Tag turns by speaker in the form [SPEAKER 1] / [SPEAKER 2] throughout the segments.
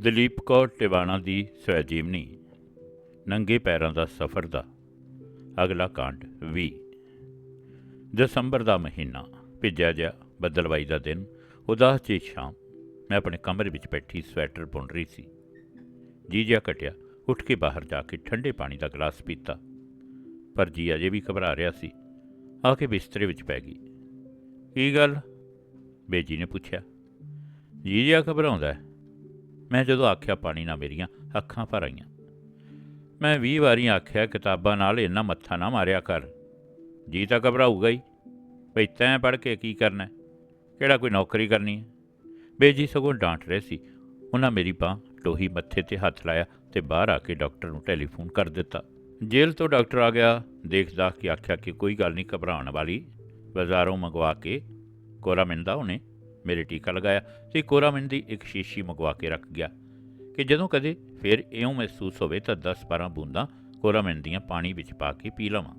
[SPEAKER 1] ਦਲੀਪ ਕੌਰ ਟਿਵਾਣਾ ਦੀ ਸਵੈ ਜੀਵਨੀ ਨੰਗੇ ਪੈਰਾਂ ਦਾ ਸਫ਼ਰ ਦਾ ਅਗਲਾ ਕਾਂਡ 20 ਦਸੰਬਰ ਦਾ ਮਹੀਨਾ, ਭਿੱਜਿਆ ਜਿਹਾ ਬੱਦਲਵਾਈ ਦਾ ਦਿਨ, ਉਦਾਸ ਜਿਹੀ ਸ਼ਾਮ। ਮੈਂ ਆਪਣੇ ਕਮਰੇ ਵਿੱਚ ਬੈਠੀ ਸਵੈਟਰ ਬੁਣ ਰਹੀ ਸੀ। ਜੀ ਜਿਹਾ ਕਟਿਆ ਉੱਠ ਕੇ ਬਾਹਰ ਜਾ ਕੇ ਠੰਡੇ ਪਾਣੀ ਦਾ ਗਲਾਸ ਪੀਤਾ। ਪਰ ਜੀ ਅਜੇ ਵੀ ਘਬਰਾ ਰਿਹਾ ਸੀ। ਆ ਕੇ ਬਿਸਤਰੇ ਵਿੱਚ ਪੈ ਗਈ। ਕੀ ਗੱਲ? ਬੇਜੀ ਨੇ ਪੁੱਛਿਆ। ਜੀ ਜਿਹਾ ਘਬਰਾਉਂਦਾ ਹੈ। ਮੈਂ ਜਦੋਂ ਆਖਿਆ, ਪਾਣੀ ਨਾਲ ਮੇਰੀਆਂ ਅੱਖਾਂ ਭਰ ਆਈਆਂ। ਮੈਂ 20 ਵਾਰੀ ਆਖਿਆ, ਕਿਤਾਬਾਂ ਨਾਲ ਇੰਨਾ ਮੱਥਾ ਨਾ ਮਾਰਿਆ ਕਰ। ਜੀ ਤਾਂ ਘਬਰਾਊਗਾ ਹੀ। ਭਈ ਤੈਂ ਪੜ੍ਹ ਕੇ ਕੀ ਕਰਨਾ ਕਿਹੜਾ ਕੋਈ ਨੌਕਰੀ ਕਰਨੀ ਹੈ? ਬੇਜੀ ਸਗੋਂ ਡਾਂਟ ਰਹੇ ਸੀ। ਉਹਨਾਂ ਮੇਰੀ ਬਾਂਹ ਟੋਹੀ ਮੱਥੇ ਤੇ ਹੱਥ ਲਾਇਆ ਤੇ ਬਾਹਰ ਆ ਕੇ ਡਾਕਟਰ ਨੂੰ ਟੈਲੀਫੋਨ ਕਰ ਦਿੱਤਾ। ਜੇਲ੍ਹ ਤੋਂ ਡਾਕਟਰ ਆ ਗਿਆ, ਦੇਖਦਾ ਕਿ ਆਖਿਆ ਕਿ ਕੋਈ ਗੱਲ ਨਹੀਂ, ਘਬਰਾਉਣ ਵਾਲੀ। ਬਾਜ਼ਾਰੋਂ ਮੰਗਵਾ ਕੇ ਕੋਰਾਮਿਨ ਦਾ ਉਹਨੇ। ਮੇਰੇ ਟੀਕਾ ਲਗਾਇਆ ਤੇ ਕੋਰਾਮਿਨ ਦੀ ਇੱਕ ਸ਼ੀਸ਼ੀ ਮੰਗਵਾ ਕੇ ਰੱਖ ਗਿਆ ਕਿ ਜਦੋਂ ਕਦੇ ਫਿਰ ਇਉਂ ਮਹਿਸੂਸ ਹੋਵੇ ਤਾਂ 10-12 ਬੂੰਦਾਂ ਕੋਰਾਮਿਨ ਦੀਆਂ ਪਾਣੀ ਵਿੱਚ ਪਾ ਕੇ ਪੀ ਲਵਾਂ।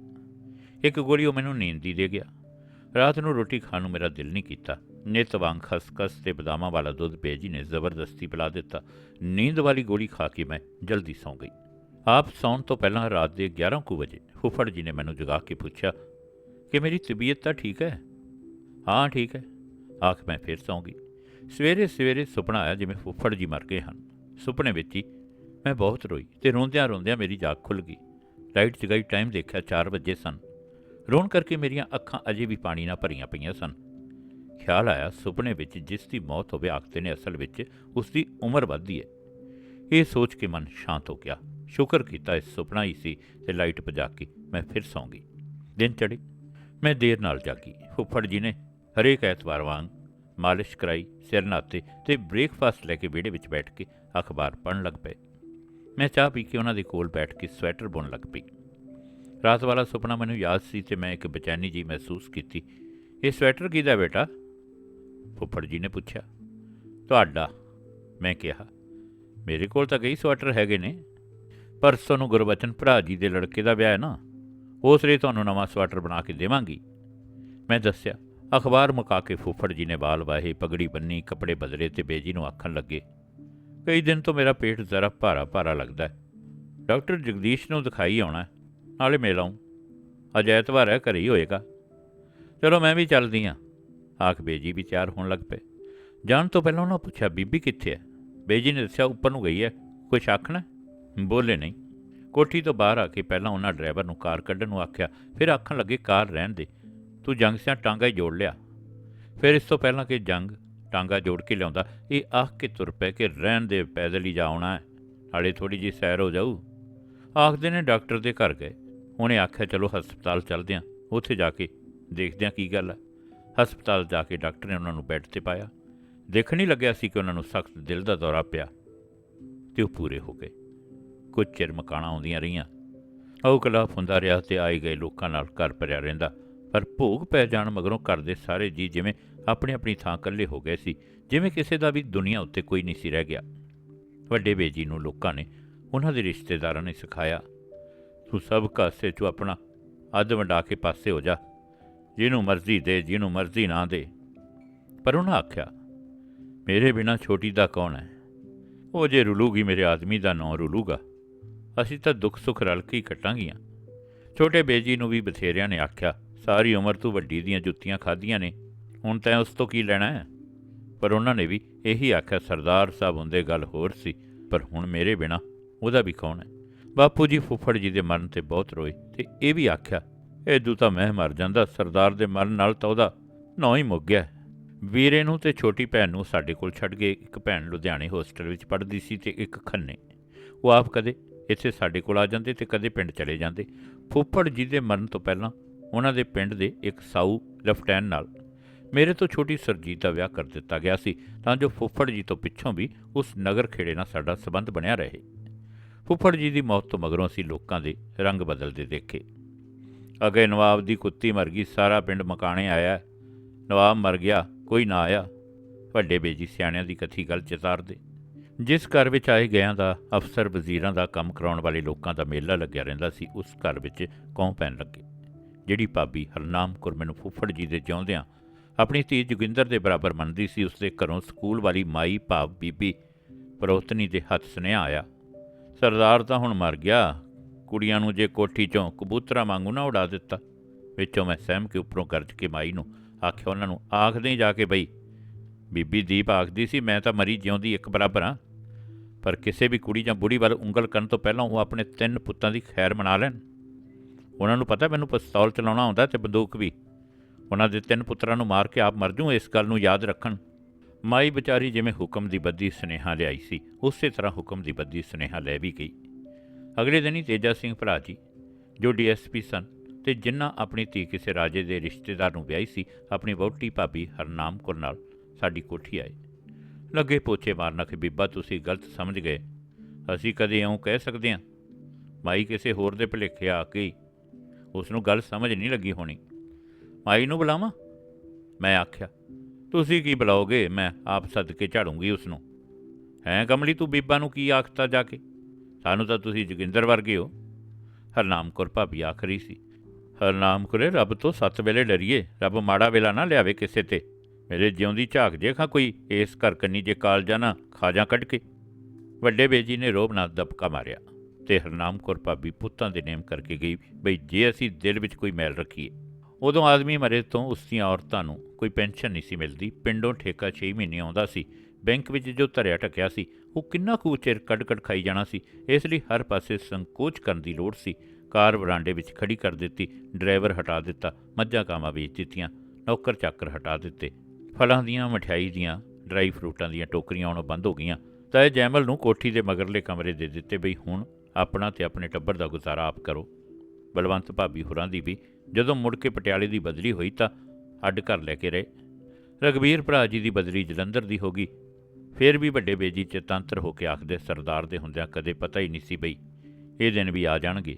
[SPEAKER 1] ਇੱਕ ਗੋਲੀ ਉਹ ਮੈਨੂੰ ਨੀਂਦ ਦੀ ਦੇ ਗਿਆ। ਰਾਤ ਨੂੰ ਰੋਟੀ ਖਾਣ ਨੂੰ ਮੇਰਾ ਦਿਲ ਨਹੀਂ ਕੀਤਾ। ਨਿਤ ਵਾਂਗ ਖਸਖਸ ਤੇ ਬਦਾਮਾਂ ਵਾਲਾ ਦੁੱਧ ਬੇਜੀ ਨੇ ਜ਼ਬਰਦਸਤੀ ਪਿਲਾ ਦਿੱਤਾ। ਨੀਂਦ ਵਾਲੀ ਗੋਲੀ ਖਾ ਕੇ ਮੈਂ ਜਲਦੀ ਸੌਂ ਗਈ। ਆਪ ਸੌਣ ਤੋਂ ਪਹਿਲਾਂ ਰਾਤ ਦੇ 11 ਕੁ ਵਜੇ ਫੁੱਫੜ ਜੀ ਨੇ ਮੈਨੂੰ ਜਗਾ ਕੇ ਪੁੱਛਿਆ ਕਿ ਮੇਰੀ ਤਬੀਅਤ ਤਾਂ ਠੀਕ ਹੈ? ਹਾਂ, ਠੀਕ ਹੈ। ਆਖ ਮੈਂ ਫਿਰ ਸੌਂ ਗਈ ਸਵੇਰੇ ਸਵੇਰੇ ਸੁਪਨਾ ਆਇਆ ਜਿਵੇਂ ਫੁੱਫੜ ਜੀ ਮਰ ਗਏ ਹਨ। ਸੁਪਨੇ ਵਿੱਚ ਹੀ ਮੈਂ ਬਹੁਤ ਰੋਈ ਤੇ ਰੋਂਦਿਆਂ ਰੋਂਦਿਆਂ ਮੇਰੀ ਜਾਗ ਖੁੱਲ ਗਈ। ਲਾਈਟ ਜਗਾਈ ਟਾਈਮ ਦੇਖਿਆ 4 ਵਜੇ ਸਨ। ਰੋਣ ਕਰਕੇ ਮੇਰੀਆਂ ਅੱਖਾਂ ਅਜੇ ਵੀ ਪਾਣੀ ਨਾਲ ਭਰੀਆਂ ਪਈਆਂ ਸਨ। ਖਿਆਲ ਆਇਆ ਸੁਪਨੇ ਵਿੱਚ ਜਿਸ ਦੀ ਮੌਤ ਹੋਵੇ ਆਖਦੇ ਨੇ ਅਸਲ ਵਿੱਚ ਉਸ ਦੀ ਉਮਰ ਵੱਧਦੀ ਹੈ ਇਹ ਸੋਚ ਕੇ ਮਨ ਸ਼ਾਂਤ ਹੋ ਗਿਆ। ਸ਼ੁਕਰ ਕੀਤਾ ਇਸ ਸੁਪਨਾ ਹੀ ਸੀ ਤੇ ਲਾਈਟ ਪਜਾ ਕੇ ਮੈਂ ਫਿਰ ਸੌਂ ਗਈ ਦਿਨ ਚੜ੍ਹੀ। ਮੈਂ ਦੇਰ ਨਾਲ ਜਾਗੀ। ਫੁੱਫੜ ਜੀ ਨੇ ਹਰੇਕ ਐਤਵਾਰ ਵਾਂਗ ਮਾਲਿਸ਼ ਕਰਾਈ, ਸਿਰ ਨਾਤੇ ਤੇ ਬ੍ਰੇਕਫਾਸਟ ਲੈ ਕੇ ਵਿਹੜੇ ਵਿੱਚ ਬੈਠ ਕੇ ਅਖਬਾਰ ਪੜ੍ਹਨ ਲੱਗ ਪਏ। ਮੈਂ ਚਾਹ ਪੀ ਕੇ ਉਹਨਾਂ ਦੇ ਕੋਲ ਬੈਠ ਕੇ ਸਵੈਟਰ ਬੁਣ ਲੱਗ ਪਈ। ਰਾਤ ਵਾਲਾ ਸੁਪਨਾ ਮੈਨੂੰ ਯਾਦ ਸੀ ਤੇ ਮੈਂ ਇੱਕ ਬੇਚੈਨੀ ਜੀ ਮਹਿਸੂਸ ਕੀਤੀ। ਇਹ ਸਵੈਟਰ ਕਿਹਦਾ ਬੇਟਾ? ਫੁੱਫੜ ਜੀ ਨੇ ਪੁੱਛਿਆ। ਤੁਹਾਡਾ, ਮੈਂ ਕਿਹਾ। ਮੇਰੇ ਕੋਲ ਤਾਂ ਕਈ ਸਵੈਟਰ ਹੈਗੇ ਨੇ ਪਰਸੋਂ ਨੂੰ ਗੁਰਬਚਨ ਭਰਾ ਜੀ ਦੇ ਲੜਕੇ ਦਾ ਵਿਆਹ ਹੈ ਨਾ, ਉਸ ਲਈ ਤੁਹਾਨੂੰ ਨਵਾਂ ਸਵੈਟਰ ਬਣਾ ਕੇ ਦੇਵਾਂਗੀ। ਮੈਂ ਦੱਸਿਆ। ਅਖਬਾਰ ਮੁਕਾ ਕੇ ਫੁੱਫੜ ਜੀ ਨੇ ਵਾਲ ਵਾਹੇ, ਪਗੜੀ ਬੰਨੀ, ਕੱਪੜੇ ਬਦਲੇ ਤੇ ਬੇਜੀ ਨੂੰ ਆਖਣ ਲੱਗੇ, ਕਈ ਦਿਨ ਤੋਂ ਮੇਰਾ ਪੇਟ ਜ਼ਰਾ ਭਾਰਾ ਭਾਰਾ ਲੱਗਦਾ ਹੈ। ਡਾਕਟਰ ਜਗਦੀਸ਼ ਨੂੰ ਦਿਖਾਈ ਆਉਣਾ ਨਾਲੇ ਮਿਲ ਆਊਂ। ਅੱਜ ਐਤਵਾਰ ਹੈ, ਘਰੇ ਹੀ ਹੋਏਗਾ। ਚਲੋ ਮੈਂ ਵੀ ਚੱਲਦੀ ਹਾਂ। ਆਖ ਬੇਜੀ ਵੀ ਤਿਆਰ ਹੋਣ ਲੱਗ ਪਏ। ਜਾਣ ਤੋਂ ਪਹਿਲਾਂ ਉਹਨਾਂ ਪੁੱਛਿਆ, ਬੀਬੀ ਕਿੱਥੇ ਹੈ? ਬੇਜੀ ਨੇ ਦੱਸਿਆ, ਉੱਪਰ ਨੂੰ ਗਈ ਹੈ। ਕੁਛ ਆਖਣਾ ਬੋਲੇ, ਨਹੀਂ। ਕੋਠੀ ਤੋਂ ਬਾਹਰ ਆ ਕੇ ਪਹਿਲਾਂ ਉਹਨਾਂ ਡਰਾਈਵਰ ਨੂੰ ਕਾਰ ਕੱਢਣ ਨੂੰ ਆਖਿਆ, ਫਿਰ ਆਖਣ ਲੱਗੇ, ਕਾਰ ਰਹਿਣ ਦੇ। ਤੂੰ ਜੰਗ ਸਿਆ ਟਾਂਗਾ ਹੀ ਜੋੜ ਲਿਆ। ਫਿਰ ਇਸ ਤੋਂ ਪਹਿਲਾਂ ਕਿ ਜੰਗ ਟਾਂਗਾ ਜੋੜ ਕੇ ਲਿਆਉਂਦਾ, ਇਹ ਆਖ ਕੇ ਤੁਰ ਪੈ ਕਿ ਰਹਿਣ ਦੇ ਪੈਦਲ ਹੀ ਜਾਉਣਾ ਹੈ। ਹਾਲੇ ਥੋੜੀ ਜਿਹੀ ਸੈਰ ਹੋ ਜਾਊ। ਆਖਦੇ ਨੇ ਡਾਕਟਰ ਦੇ ਘਰ ਗਏ। ਉਹਨੇ ਆਖਿਆ, ਚਲੋ ਹਸਪਤਾਲ ਚੱਲਦੇ ਹਾਂ ਉੱਥੇ ਜਾ ਕੇ ਦੇਖਦੇ ਹਾਂ ਕੀ ਗੱਲ ਹੈ। ਹਸਪਤਾਲ ਜਾ ਕੇ ਡਾਕਟਰ ਨੇ ਉਹਨਾਂ ਨੂੰ ਬੈੱਡ ਤੇ ਪਾਇਆ। ਦੇਖਣ ਹੀ ਲੱਗਿਆ ਸੀ ਕਿ ਉਹਨਾਂ ਨੂੰ ਸਖਤ ਦਿਲ ਦਾ ਦੌਰਾ ਪਿਆ ਤੇ ਉਹ ਪੂਰੇ ਹੋ ਗਏ। ਕੁਝ ਚਿਰ ਮਕਾਨਾਂ ਆਉਂਦੀਆਂ ਰਹੀਆਂ। ਉਹ ਕਲਾ ਹੁੰਦਾ ਰਿਹਾ ਤੇ ਆਏ ਗਏ ਲੋਕਾਂ ਨਾਲ ਘਰ ਭਰਿਆ ਰਹਿੰਦਾ। ਪਰ ਭੋਗ ਪੈ ਜਾਣ ਮਗਰੋਂ ਘਰ ਦੇ ਸਾਰੇ ਜੀ ਜਿਵੇਂ ਆਪਣੀ ਆਪਣੀ ਥਾਂ ਇਕੱਲੇ ਹੋ ਗਏ ਸੀ, ਜਿਵੇਂ ਕਿਸੇ ਦਾ ਵੀ ਦੁਨੀਆ ਉੱਤੇ ਕੋਈ ਨਹੀਂ ਸੀ ਰਹਿ ਗਿਆ। ਵੱਡੇ ਬੇਜੀ ਨੂੰ ਲੋਕਾਂ ਨੇ ਉਹਨਾਂ ਦੇ ਰਿਸ਼ਤੇਦਾਰਾਂ ਨੇ ਸਿਖਾਇਆ, ਤੂੰ ਸਭ ਕਾਸੇ 'ਚੋਂ ਆਪਣਾ ਅੱਧ ਵੰਡਾ ਕੇ ਪਾਸੇ ਹੋ ਜਾ, ਜਿਹਨੂੰ ਮਰਜ਼ੀ ਦੇ, ਜਿਹਨੂੰ ਮਰਜ਼ੀ ਨਾ ਦੇ। ਪਰ ਉਹਨਾਂ ਆਖਿਆ, ਮੇਰੇ ਬਿਨਾ ਛੋਟੀ ਦਾ ਕੌਣ ਹੈ? ਉਹ ਜੇ ਰੁਲੂਗੀ, ਮੇਰੇ ਆਦਮੀ ਦਾ ਨਾਂ ਰੁਲੂਗਾ, ਅਸੀਂ ਤਾਂ ਦੁੱਖ ਸੁੱਖ ਰਲ ਕੇ ਹੀ ਕੱਟਾਂਗੀਆਂ। ਛੋਟੇ ਬੇਜੀ ਨੂੰ ਵੀ ਬਥੇਰਿਆਂ ਨੇ ਆਖਿਆ ਸਾਰੀ ਉਮਰ ਤੂੰ ਵੱਡੀ ਦੀਆਂ ਜੁੱਤੀਆਂ ਖਾਧੀਆਂ ਨੇ, ਹੁਣ ਤੈਂ ਉਸ ਤੋਂ ਕੀ ਲੈਣਾ ਹੈ? ਪਰ ਉਹਨਾਂ ਨੇ ਵੀ ਇਹੀ ਆਖਿਆ, ਸਰਦਾਰ ਸਾਹਿਬ ਹੁੰਦੇ ਗੱਲ ਹੋਰ ਸੀ, ਪਰ ਹੁਣ ਮੇਰੇ ਬਿਨਾ ਉਹਦਾ ਵੀ ਕੌਣ ਹੈ? ਬਾਪੂ ਜੀ ਫੁੱਫੜ ਜੀ ਦੇ ਮਰਨ ਤੇ ਬਹੁਤ ਰੋਏ ਤੇ ਇਹ ਵੀ ਆਖਿਆ ਐਦੂ ਤਾਂ ਮੈਂ ਮਰ ਜਾਂਦਾ, ਸਰਦਾਰ ਦੇ ਮਰਨ ਨਾਲ ਤਾਂ ਉਹਦਾ ਨਾਂ ਹੀ ਮੁੱਕ ਗਿਆ। ਵੀਰੇ ਨੂੰ ਤੇ ਛੋਟੀ ਭੈਣ ਨੂੰ ਸਾਡੇ ਕੋਲ ਛੱਡ ਗਏ ਇੱਕ ਭੈਣ ਲੁਧਿਆਣੇ ਹੋਸਟਲ ਵਿੱਚ ਪੜ੍ਹਦੀ ਸੀ ਤੇ ਇੱਕ ਖੰਨੇ। ਉਹ ਆਪ ਕਦੇ ਇੱਥੇ ਸਾਡੇ ਕੋਲ ਆ ਜਾਂਦੇ ਤੇ ਕਦੇ ਪਿੰਡ ਚਲੇ ਜਾਂਦੇ। ਫੁੱਫੜ ਜੀ ਦੇ ਮਰਨ ਤੋਂ ਪਹਿਲਾਂ ਉਹਨਾਂ ਦੇ ਪਿੰਡ ਦੇ ਇੱਕ ਸਾਊ ਲੈਫਟੈਨ ਨਾਲ। ਮੇਰੇ ਤੋਂ ਛੋਟੀ ਸਰਜੀਤ ਦਾ ਵਿਆਹ ਕਰ ਦਿੱਤਾ ਗਿਆ ਸੀ, ਤਾਂ ਜੋ ਫੁੱਫੜ ਜੀ ਤੋਂ ਪਿੱਛੋਂ ਵੀ ਉਸ ਨਗਰ ਖੇੜੇ ਨਾਲ ਸਾਡਾ ਸਬੰਧ ਬਣਿਆ ਰਹੇ। ਫੁੱਫੜ ਜੀ ਦੀ ਮੌਤ ਤੋਂ ਮਗਰੋਂ ਅਸੀਂ ਲੋਕਾਂ ਦੇ ਰੰਗ ਬਦਲਦੇ ਦੇਖੇ। ਅਗੇ ਨਵਾਬ ਦੀ ਕੁੱਤੀ ਮਰ ਗਈ, ਸਾਰਾ ਪਿੰਡ ਮਕਾਣੇ ਆਇਆ। ਨਵਾਬ ਮਰ ਗਿਆ, ਕੋਈ ਨਾ ਆਇਆ। ਵੱਡੇ ਬੇਜੀ ਸਿਆਣਿਆਂ ਦੀ ਕਥੀ ਗੱਲ ਚਿਤਾਰਦੇ ਜਿਸ ਘਰ ਵਿੱਚ ਆਏ ਗਿਆਂ ਦਾ, ਅਫਸਰ ਵਜ਼ੀਰਾਂ ਦਾ ਕੰਮ ਕਰਾਉਣ ਵਾਲੇ ਲੋਕਾਂ ਦਾ ਮੇਲਾ ਲੱਗਿਆ ਰਹਿੰਦਾ ਸੀ, ਉਸ ਘਰ ਵਿੱਚ ਕੌਂ ਪੈਣ ਲੱਗੇ। ਜਿਹੜੀ ਭਾਬੀ ਹਰਨਾਮ ਕੌਰ ਮੈਨੂੰ ਫੁੱਫੜ ਜੀ ਦੇ ਜਿਉਂਦਿਆਂ ਆਪਣੀ ਧੀ ਜੋਗਿੰਦਰ ਦੇ ਬਰਾਬਰ ਮੰਨਦੀ ਸੀ, ਉਸਦੇ ਘਰੋਂ ਸਕੂਲ ਵਾਲੀ ਮਾਈ ਭਾਵ ਬੀਬੀ ਪਰੋਤਨੀ ਦੇ ਹੱਥ ਸੁਨੇਹਾ ਆਇਆ, ਸਰਦਾਰ ਤਾਂ ਹੁਣ ਮਰ ਗਿਆ, ਕੁੜੀਆਂ ਨੂੰ ਜੇ ਕੋਠੀ ਚੋਂ ਕਬੂਤਰਾਂ ਵਾਂਗੂ ਨਾ ਉਡਾ ਦਿੱਤਾ, ਵਿੱਚੋਂ ਮੈਂ ਸਹਿਮ ਕੇ ਉੱਪਰੋਂ ਗਰਜ ਕੇ ਮਾਈ ਨੂੰ ਆਖਿਆ, ਉਹਨਾਂ ਨੂੰ ਆਖਦੇ ਹੀ ਜਾ ਕੇ ਬਈ, ਬੀਬੀ ਦੀਪ ਆਖਦੀ ਸੀ, ਮੈਂ ਤਾਂ ਮਰੀ ਜਿਉਂਦੀ ਇੱਕ ਬਰਾਬਰ ਹਾਂ, ਪਰ ਕਿਸੇ ਵੀ ਕੁੜੀ ਜਾਂ ਬੁੜੀ ਵੱਲ ਉਂਗਲ ਕਰਨ ਤੋਂ ਪਹਿਲਾਂ ਉਹ ਆਪਣੇ ਤਿੰਨ ਪੁੱਤਾਂ ਦੀ ਖੈਰ ਮਨਾ ਲੈਣ। ਉਹਨਾਂ ਨੂੰ ਪਤਾ ਮੈਨੂੰ ਪਿਸਤੌਲ ਚਲਾਉਣਾ ਆਉਂਦਾ ਤੇ ਬੰਦੂਕ ਵੀ। ਉਹਨਾਂ ਦੇ ਤਿੰਨ ਪੁੱਤਰਾਂ ਨੂੰ ਮਾਰ ਕੇ ਆਪ ਮਰ ਜੂ ਇਸ ਗੱਲ ਨੂੰ ਯਾਦ ਰੱਖਣ। ਮਾਈ ਵਿਚਾਰੀ ਜਿਵੇਂ ਹੁਕਮ ਦੀ ਬੱਦੀ ਸੁਨੇਹਾ ਲਿਆਈ ਸੀ, ਉਸੇ ਤਰ੍ਹਾਂ ਹੁਕਮ ਦੀ ਬੱਦੀ ਸੁਨੇਹਾ ਲੈ ਵੀ ਗਈ। ਅਗਲੇ ਦਿਨ ਹੀ ਤੇਜਾ ਸਿੰਘ ਭਰਾ ਜੀ, ਜੋ ਡੀਐਸਪੀ ਸਨ ਤੇ ਜਿਨ੍ਹਾਂ ਆਪਣੀ ਧੀ ਕਿਸੇ ਰਾਜੇ ਦੇ ਰਿਸ਼ਤੇਦਾਰ ਨੂੰ ਵਿਆਹੀ ਸੀ, ਆਪਣੀ ਵਹੁਟੀ ਭਾਬੀ ਹਰਨਾਮ ਕੌਰ ਨਾਲ ਸਾਡੀ ਕੋਠੀ ਆਏ। ਲੱਗੇ ਪੋਚੇ ਮਾਰਨਾ ਕਿ ਬੀਬਾ ਤੁਸੀਂ ਗਲਤ ਸਮਝ ਗਏ। ਅਸੀਂ ਕਦੇ ਇਉਂ ਕਹਿ ਸਕਦੇ ਹਾਂ? ਮਾਈ ਕਿਸੇ ਹੋਰ ਦੇ ਭੁਲੇਖੇ ਆ ਕੇ ਉਸ ਨੂੰ ਗੱਲ ਸਮਝ ਨਹੀਂ ਲੱਗੀ ਹੋਣੀ। ਮਾਈ ਨੂੰ ਬੁਲਾਵਾਂ? ਮੈਂ ਆਖਿਆ, ਤੁਸੀਂ ਕੀ ਬੁਲਾਓਗੇ? ਮੈਂ ਆਪ ਸਦਕੇ ਝਾੜੂੰਗੀ ਉਸ ਨੂੰ ਹੈਂ ਕਮਲੀ, ਤੂੰ ਬੀਬਾ ਨੂੰ ਕੀ ਆਖਤਾ ਜਾ ਕੇ? ਸਾਨੂੰ ਤਾਂ ਤੁਸੀਂ ਜੋਗਿੰਦਰ ਵਰਗੇ ਹੋ। ਹਰਨਾਮ ਕੌਰ ਭਾਬੀ ਆਖ ਰਹੀ ਸੀ ਹਰਨਾਮ ਕੌਰੇ ਰੱਬ ਤੋਂ ਸੱਤ ਵੇਲੇ ਡਰੀਏ। ਰੱਬ ਮਾੜਾ ਵੇਲਾ ਨਾ ਲਿਆਵੇ ਕਿਸੇ ਤੇ। ਮੇਰੇ ਜਿਉਂਦੀ ਝਾਕ ਜੇ ਖਾਂ ਕੋਈ ਇਸ ਘਰ ਕੰਨੀ ਜੇ ਕਾਲਜਾ ਨਾ ਖਾਜਾਂ ਕੱਢ ਕੇ। ਵੱਡੇ ਬੇਜੀ ਨੇ ਰੋਬ ਨਾਲ ਦਬਕਾ ਮਾਰਿਆ। ਤੇ ਹਰਨਾਮ ਕੌਰ ਭਾਬੀ ਪੁੱਤਾਂ ਦੇ ਨੇਮ ਕਰਕੇ ਗਈ ਬਈ, ਜੇ ਅਸੀਂ ਦਿਲ ਵਿੱਚ ਕੋਈ ਮੈਲ ਰੱਖੀਏ, ਉਦੋਂ ਆਦਮੀ ਮਰੇ ਤੋਂ ਉਸ ਦੀਆਂ ਔਰਤਾਂ ਨੂੰ ਕੋਈ ਪੈਨਸ਼ਨ ਨਹੀਂ ਸੀ ਮਿਲਦੀ। ਪਿੰਡੋਂ ਠੇਕਾ 6 ਮਹੀਨੇ ਆਉਂਦਾ ਸੀ। ਬੈਂਕ ਵਿੱਚ ਜੋ ਧਰਿਆ ਟਕਿਆ ਸੀ, ਉਹ ਕਿੰਨਾ ਕੁ ਚਿਰ ਕੱਢ-ਕੱਢ ਖਾਈ ਜਾਣਾ ਸੀ। ਇਸ ਲਈ ਹਰ ਪਾਸੇ ਸੰਕੋਚ ਕਰਨ ਦੀ ਲੋੜ ਸੀ। ਕਾਰ ਵਰਾਂਡੇ ਵਿੱਚ ਖੜੀ ਕਰ ਦਿੱਤੀ, ਡਰਾਈਵਰ ਹਟਾ ਦਿੱਤਾ, ਮੱਝਾਂ ਕਾਮਾਂ ਵੇਚ ਦਿੱਤੀਆਂ, ਨੌਕਰ ਚਾਕਰ ਹਟਾ ਦਿੱਤੇ। ਫਲਾਂ ਦੀਆਂ, ਮਠਿਆਈ ਦੀਆਂ, ਡਰਾਈ ਫਰੂਟਾਂ ਦੀਆਂ ਟੋਕਰੀਆਂ ਆਉਣੋਂ ਬੰਦ ਹੋ ਗਈਆਂ। ਤਾਂ ਇਹ ਜੈਮਲ ਨੂੰ ਕੋਠੀ ਦੇ ਮਗਰਲੇ ਕਮਰੇ ਦੇ ਦਿੱਤੇ, ਬਈ, ਹੁਣ ਆਪਣਾ ਤੇ ਆਪਣੇ ਟੱਬਰ ਦਾ ਗੁਜ਼ਾਰਾ ਆਪ ਕਰੋ। ਬਲਵੰਤ ਭਾਬੀ ਹੋਰਾਂ ਦੀ ਵੀ, ਜਦੋਂ ਮੁੜ ਕੇ ਪਟਿਆਲੇ ਦੀ ਬਦਲੀ ਹੋਈ ਤਾਂ ਅੱਡ ਘਰ ਲੈ ਕੇ ਰਹੇ। ਰਗਵੀਰ ਭਰਾ ਜੀ ਦੀ ਬਦਲੀ ਜਲੰਧਰ ਦੀ ਹੋ ਗਈ। ਫਿਰ ਵੀ ਵੱਡੇ ਬੇਜੀ ਚ ਤੰਤਰ ਹੋ ਕੇ ਆਖਦੇ ਸਰਦਾਰ ਦੇ ਹੁੰਦਿਆਂ ਕਦੇ ਪਤਾ ਹੀ ਨਹੀਂ ਸੀ ਬਈ ਇਹ ਦਿਨ ਵੀ ਆ ਜਾਣਗੇ।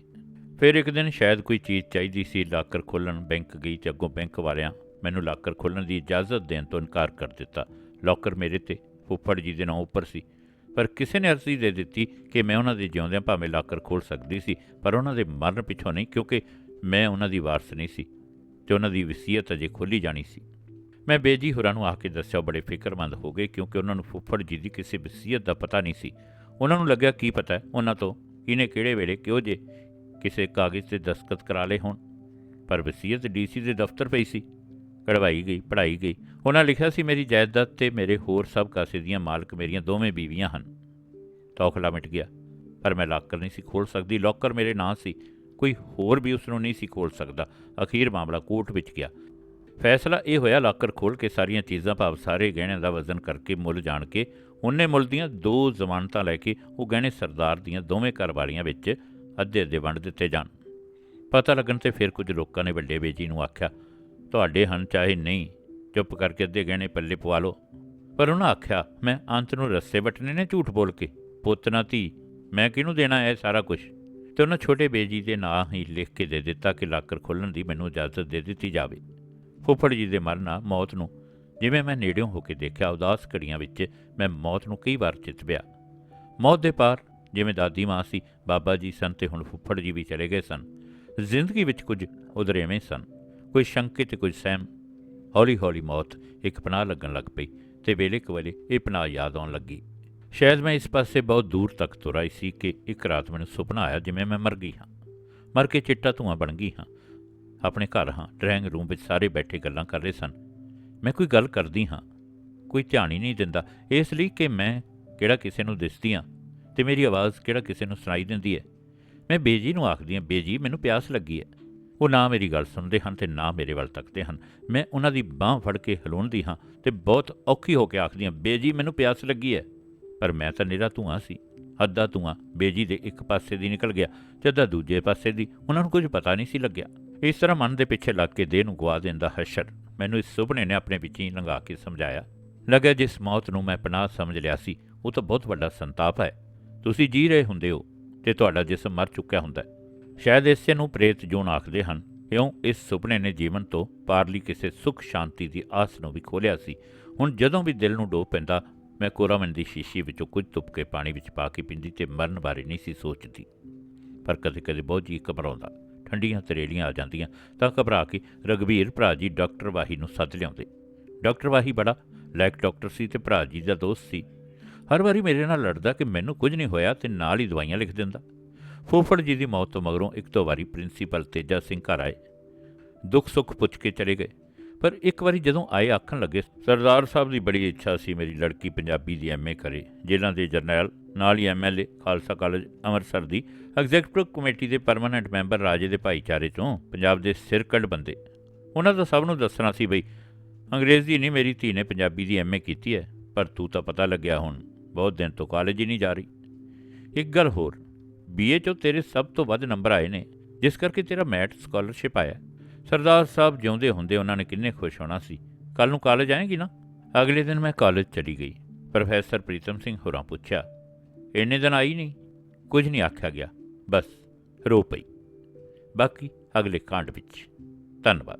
[SPEAKER 1] ਫਿਰ ਇੱਕ ਦਿਨ ਸ਼ਾਇਦ ਕੋਈ ਚੀਜ਼ ਚਾਹੀਦੀ ਸੀ, ਲਾਕਰ ਖੋਲਣ ਬੈਂਕ ਗਈ ਤੇ ਅੱਗੋਂ ਬੈਂਕ ਵਾਲਿਆਂ ਮੈਨੂੰ ਲਾਕਰ ਖੋਲਣ ਦੀ ਇਜਾਜ਼ਤ ਦੇਣ ਤੋਂ ਇਨਕਾਰ ਕਰ ਦਿੱਤਾ। ਲਾਕਰ ਮੇਰੇ ਤੇ, ਫੁੱਫੜ ਜੀ ਦੇ ਨਾਂ ਉੱਪਰ ਸੀ। ਪਰ ਕਿਸੇ ਨੇ ਅਰਜ਼ੀ ਦੇ ਦਿੱਤੀ ਕਿ ਮੈਂ ਉਹਨਾਂ ਦੇ ਜਿਉਂਦਿਆਂ ਭਾਵੇਂ ਲਾਕਰ ਖੋਲ ਸਕਦੀ ਸੀ, ਪਰ ਉਹਨਾਂ ਦੇ ਮਰਨ ਪਿੱਛੋਂ ਨਹੀਂ, ਕਿਉਂਕਿ ਮੈਂ ਉਹਨਾਂ ਦੀ ਵਾਰਸ ਨਹੀਂ ਸੀ ਤੇ ਉਹਨਾਂ ਦੀ ਵਸੀਅਤ ਅਜੇ ਖੋਲੀ ਜਾਣੀ ਸੀ। ਮੈਂ ਬੇਜੀ ਹੋਰਾਂ ਨੂੰ ਆ ਕੇ ਦੱਸਿਆ, ਉਹ ਬੜੇ ਫਿਕਰਮੰਦ ਹੋ ਗਏ, ਕਿਉਂਕਿ ਉਹਨਾਂ ਨੂੰ ਫੁੱਫੜ ਜੀ ਦੀ ਕਿਸੇ ਵਸੀਅਤ ਦਾ ਪਤਾ ਨਹੀਂ ਸੀ। ਉਹਨਾਂ ਨੂੰ ਲੱਗਿਆ, ਕੀ ਪਤਾ ਉਹਨਾਂ ਤੋਂ ਇਹਨੇ ਕਿਹੜੇ ਵੇਲੇ ਕਿਉਂ ਜੇ ਕਿਸੇ ਕਾਗਜ਼ ਤੇ ਦਸਤਖਤ ਕਰਾ ਲਏ ਹੋਣ, ਪਰ ਵਸੀਅਤ ਡੀਸੀ ਦੇ ਦਫ਼ਤਰ ਪਈ ਸੀ। ਕਢਵਾਈ ਗਈ ਪੜਾਈ ਗਈ। ਉਹਨਾਂ ਲਿਖਿਆ ਸੀ, ਮੇਰੀ ਜਾਇਦਾਦ ਤੇ ਮੇਰੇ ਹੋਰ ਸਭ ਕਾਸੇ ਦੀਆਂ ਮਾਲਕ ਮੇਰੀਆਂ ਦੋਵੇਂ ਬੀਵੀਆਂ ਹਨ। ਤੌਖਲਾ ਮਿਟ ਗਿਆ। ਪਰ ਮੈਂ ਲਾਕਰ ਨਹੀਂ ਸੀ ਖੋਲ ਸਕਦੀ। ਲੋਕਰ ਮੇਰੇ ਨਾਂ ਸੀ। ਕੋਈ ਹੋਰ ਵੀ ਉਸ ਨੂੰ ਨਹੀਂ ਸੀ ਖੋਲ ਸਕਦਾ। ਅਖੀਰ ਮਾਮਲਾ ਕੋਰਟ ਵਿੱਚ ਗਿਆ। ਫੈਸਲਾ ਇਹ ਹੋਇਆ ਲਾਕਰ ਖੋਲ ਕੇ ਸਾਰੀਆਂ ਚੀਜ਼ਾਂ ਭਾਵ ਸਾਰੇ ਗਹਿਣਿਆਂ ਦਾ ਵਜ਼ਨ ਕਰਕੇ ਮੁੱਲ ਜਾਣ ਕੇ ਉਹਨੇ ਮੁੱਲ ਦੀਆਂ ਦੋ ਜ਼ਮਾਨਤਾਂ ਲੈ ਕੇ ਉਹ ਗਹਿਣੇ ਸਰਦਾਰ ਦੀਆਂ ਦੋਵੇਂ ਘਰਵਾਲੀਆਂ ਵਿੱਚ ਅੱਧੇ ਅੱਧੇ ਵੰਡ ਦਿੱਤੇ ਜਾਣ। ਪਤਾ ਲੱਗਣ ਤੇ ਫਿਰ ਕੁਝ ਲੋਕਾਂ ਨੇ ਵੱਡੇ ਬੇਜੀ ਨੂੰ ਆਖਿਆ ਤੁਹਾਡੇ ਹਨ ਚਾਹੇ ਨਹੀਂ। ਚੁੱਪ ਕਰਕੇ ਅੱਧੇ ਗਹਿਣੇ ਪੱਲੇ ਪਵਾ ਲਓ। ਪਰ ਉਹਨਾਂ ਆਖਿਆ, ਮੈਂ ਅੰਤ ਨੂੰ ਰੱਸੇ ਵਟਨੇ ਨੇ ਝੂਠ ਬੋਲ ਕੇ। ਪੁੱਤ ਨਾ ਧੀ, ਮੈਂ ਕਿਹਨੂੰ ਦੇਣਾ ਇਹ ਸਾਰਾ ਕੁਝ ਤੇ ਉਹਨਾਂ ਛੋਟੇ ਬੇਜੀ ਦੇ ਨਾਂ ਹੀ ਲਿਖ ਕੇ ਦੇ ਦਿੱਤਾ ਕਿ ਲਾਕਰ ਖੋਲਣ ਦੀ ਮੈਨੂੰ ਇਜਾਜ਼ਤ ਦੇ ਦਿੱਤੀ ਜਾਵੇ। ਫੁੱਫੜ ਜੀ ਦੇ ਮਰਨਾ ਮੌਤ ਨੂੰ। ਜਿਵੇਂ ਮੈਂ ਨੇੜਿਓਂ ਹੋ ਕੇ ਦੇਖਿਆ, ਉਦਾਸ ਘੜੀਆਂ ਵਿੱਚ ਮੈਂ ਮੌਤ ਨੂੰ ਕਈ ਵਾਰ ਚਿਤਵਿਆ। ਮੌਤ ਦੇ ਪਾਰ, ਜਿਵੇਂ ਦਾਦੀ ਮਾਂ ਸੀ, ਬਾਬਾ ਜੀ ਸਨ ਤੇ ਹੁਣ ਫੁੱਫੜ ਜੀ ਵੀ ਚਲੇ ਗਏ ਸਨ। ਜ਼ਿੰਦਗੀ ਵਿੱਚ ਕੁਝ ਉਦਰੇਵੇਂ ਸਨ। ਕੋਈ ਸ਼ੰਕੇ ਤੇ ਕੋਈ ਸਹਿਮ, ਹੌਲੀ ਹੌਲੀ ਮੌਤ ਇੱਕ ਪਨਾਹ ਲੱਗਣ ਲੱਗ ਪਈ ਤੇ ਵੇਲੇ ਕੁ ਵੇਲੇ ਇਹ ਪਨਾਹ ਯਾਦ ਆਉਣ ਲੱਗੀ। ਸ਼ਾਇਦ ਮੈਂ ਇਸ ਪਾਸੇ ਬਹੁਤ ਦੂਰ ਤੱਕ ਤੁਰ ਆਈ ਸੀ ਕਿ ਇੱਕ ਰਾਤ ਮੈਨੂੰ ਸੁਪਨਾ ਆਇਆ ਜਿਵੇਂ ਮੈਂ ਮਰ ਗਈ ਹਾਂ। ਮਰ ਕੇ ਚਿੱਟਾ ਧੂਆਂ ਬਣ ਗਈ ਹਾਂ। ਆਪਣੇ ਘਰ ਹਾਂ, ਡਰਾਇੰਗ ਰੂਮ ਵਿੱਚ ਸਾਰੇ ਬੈਠੇ ਗੱਲਾਂ ਕਰ ਰਹੇ ਸਨ। ਮੈਂ ਕੋਈ ਗੱਲ ਕਰਦੀ ਹਾਂ, ਕੋਈ ਧਿਆਨ ਹੀ ਨਹੀਂ ਦਿੰਦਾ। ਇਸ ਲਈ ਕਿ ਮੈਂ ਕਿਹੜਾ ਕਿਸੇ ਨੂੰ ਦਿਸਦੀ ਹਾਂ ਤੇ ਮੇਰੀ ਆਵਾਜ਼ ਕਿਹੜਾ ਕਿਸੇ ਨੂੰ ਸੁਣਾਈ ਦਿੰਦੀ ਹੈ। ਮੈਂ ਬੇਜੀ ਨੂੰ ਆਖਦੀ ਹਾਂ, ਬੇਜੀ ਮੈਨੂੰ ਪਿਆਸ ਲੱਗੀ ਹੈ। ਉਹ ਨਾ ਮੇਰੀ ਗੱਲ ਸੁਣਦੇ ਹਨ ਤੇ ਨਾ ਮੇਰੇ ਵੱਲ ਤੱਕਦੇ ਹਨ। ਮੈਂ ਉਹਨਾਂ ਦੀ ਬਾਹ ਫੜ ਕੇ ਹਿਲਾਉਂਦੀ ਹਾਂ ਤੇ ਬਹੁਤ ਔਖੀ ਹੋ ਕੇ ਆਖਦੀ ਹਾਂ, ਬੇਜੀ, ਮੈਨੂੰ ਪਿਆਸ ਲੱਗੀ ਹੈ ਪਰ ਮੈਂ ਤਾਂ ਨਿਹਰਾ ਧੂਆਂ ਸੀ। ਅੱਧਾ ਧੂਆਂ ਬੇਜੀ ਦੇ ਇੱਕ ਪਾਸੇ ਦੀ ਨਿਕਲ ਗਿਆ ਤੇ ਅੱਧਾ ਦੂਜੇ ਪਾਸੇ ਦੀ। ਉਹਨਾਂ ਨੂੰ ਕੁਝ ਪਤਾ ਨਹੀਂ ਸੀ ਲੱਗਿਆ। ਇਸ ਤਰ੍ਹਾਂ ਮਨ ਦੇ ਪਿੱਛੇ ਲੱਗ ਕੇ ਦੇਹ ਨੂੰ ਗਵਾ ਦਿੰਦਾ ਹਸ਼ਰ ਮੈਨੂੰ ਇਸ ਸੁਪਨੇ ਨੇ ਆਪਣੇ ਵਿੱਚ ਹੀ ਲੰਘਾ ਕੇ ਸਮਝਾਇਆ। ਲੱਗਿਆ ਜਿਸ ਮੌਤ ਨੂੰ ਮੈਂ ਪਨਾਹ ਸਮਝ ਲਿਆ ਸੀ, ਉਹ ਤਾਂ ਬਹੁਤ ਵੱਡਾ ਸੰਤਾਪ ਹੈ। ਤੁਸੀਂ ਜੀ ਰਹੇ ਹੁੰਦੇ ਹੋ ਤੇ ਤੁਹਾਡਾ ਜਿਸਮ ਮਰ ਚੁੱਕਿਆ ਹੁੰਦਾ ਹੈ। ਸ਼ਾਇਦ ਇਸੇ ਨੂੰ ਪ੍ਰੇਤ ਜੋਨ ਆਖਦੇ ਹਨ। ਇਉਂ ਇਸ ਸੁਪਨੇ ਨੇ ਜੀਵਨ ਤੋਂ ਪਾਰਲੀ ਕਿਸੇ ਸੁਖ ਸ਼ਾਂਤੀ ਦੀ ਆਸ ਨੂੰ ਵੀ ਖੋਲਿਆ ਸੀ। ਹੁਣ ਜਦੋਂ ਵੀ ਦਿਲ ਨੂੰ ਡੋਬ ਪੈਂਦਾ, ਮੈਂ ਕੋਰਾਮਨ ਦੀ ਸ਼ੀਸ਼ੀ ਵਿੱਚੋਂ ਕੁਝ ਤੁਪ ਕੇ ਪਾਣੀ ਵਿੱਚ ਪਾ ਕੇ ਪੀਂਦੀ ਤੇ ਮਰਨ ਬਾਰੇ ਨਹੀਂ ਸੀ ਸੋਚਦੀ। ਪਰ ਕਦੇ-ਕਦੇ ਬਹੁਤ ਜੀ ਘਬਰਾਉਂਦਾ। ਠੰਡੀਆਂ ਤਰੇਲੀਆਂ ਆ ਜਾਂਦੀਆਂ ਤਾਂ ਘਬਰਾ ਕੇ ਰਗਵੀਰ ਭਰਾ ਜੀ ਡਾਕਟਰ ਵਾਹੀ ਨੂੰ ਸੱਦ ਲਿਆਉਂਦੇ। ਡਾਕਟਰ ਵਾਹੀ ਬੜਾ ਲਾਇਕ ਡਾਕਟਰ ਸੀ ਤੇ ਭਰਾ ਜੀ ਦਾ ਦੋਸਤ ਸੀ। ਹਰ ਵਾਰੀ ਮੇਰੇ ਨਾਲ ਲੜਦਾ ਕਿ ਮੈਨੂੰ ਕੁਝ ਨਹੀਂ ਹੋਇਆ ਤੇ ਨਾਲ ਹੀ ਦਵਾਈਆਂ ਲਿਖ ਦਿੰਦਾ। ਫੁੱਫੜ ਜੀ ਦੀ ਮੌਤ ਤੋਂ ਮਗਰੋਂ ਇੱਕ ਦੋ ਵਾਰੀ ਪ੍ਰਿੰਸੀਪਲ ਤੇਜਾ ਸਿੰਘ ਘਰ ਆਏ। ਦੁੱਖ ਸੁੱਖ ਪੁੱਛ ਕੇ ਚਲੇ ਗਏ। ਪਰ ਇੱਕ ਵਾਰੀ ਜਦੋਂ ਆਏ ਆਖਣ ਲੱਗੇ, ਸਰਦਾਰ ਸਾਹਿਬ ਦੀ ਬੜੀ ਇੱਛਾ ਸੀ ਮੇਰੀ ਲੜਕੀ ਪੰਜਾਬੀ ਦੀ ਐਮਏ ਕਰੇ, ਜਿਨ੍ਹਾਂ ਦੇ ਜਰਨੈਲ, ਨਾਲ ਹੀ ਐਮਐਲਏ ਖਾਲਸਾ ਕਾਲਜ, ਅੰਮ੍ਰਿਤਸਰ ਦੀ ਐਗਜ਼ੈਕਟਿਵ ਕਮੇਟੀ ਦੇ ਪਰਮਨੈਂਟ ਮੈਂਬਰ ਰਾਜੇ ਦੇ ਭਾਈਚਾਰੇ ਚੋਂ ਪੰਜਾਬ ਦੇ ਸਿਰਕੱਢ ਬੰਦੇ। ਉਹਨਾਂ ਦਾ ਸਭ ਨੂੰ ਦੱਸਣਾ ਸੀ ਬਈ, ਅੰਗਰੇਜ਼ੀ ਨਹੀਂ, ਮੇਰੀ ਧੀ ਨੇ ਪੰਜਾਬੀ ਦੀ ਐਮਏ ਕੀਤੀ ਹੈ, ਪਰ ਤੂੰ ਤਾਂ ਪਤਾ ਲੱਗਿਆ ਹੁਣ, ਬਹੁਤ ਦਿਨ ਤੋਂ ਕਾਲਜ ਹੀ ਨਹੀਂ ਜਾ ਰਹੀ। ਇੱਕ ਗੱਲ ਹੋਰ ਬੀਏ ਚੋਂ ਤੇਰੇ ਸਭ ਤੋਂ ਵੱਧ ਨੰਬਰ ਆਏ ਨੇ, ਜਿਸ ਕਰਕੇ ਤੇਰਾ ਮੈਟ ਸਕਾਲਰਸ਼ਿਪ ਆਇਆ। ਸਰਦਾਰ ਸਾਹਿਬ ਜਿਉਂਦੇ ਹੁੰਦੇ ਉਹਨਾਂ ਨੇ ਕਿੰਨੇ ਖੁਸ਼ ਹੋਣਾ ਸੀ। ਕੱਲ ਨੂੰ ਕਾਲਜ ਆਏਗੀ ਨਾ? ਅਗਲੇ ਦਿਨ ਮੈਂ ਕਾਲਜ ਚਲੀ ਗਈ। ਪ੍ਰੋਫੈਸਰ ਪ੍ਰੀਤਮ ਸਿੰਘ ਹੋਰਾਂ ਪੁੱਛਿਆ, ਇੰਨੇ ਦਿਨ ਆਈ ਨਹੀਂ? ਕੁਝ ਨਹੀਂ ਆਖਿਆ ਗਿਆ। ਬਸ, ਰੋ ਪਈ। ਬਾਕੀ ਅਗਲੇ ਕਾਂਡ ਵਿੱਚ। ਧੰਨਵਾਦ।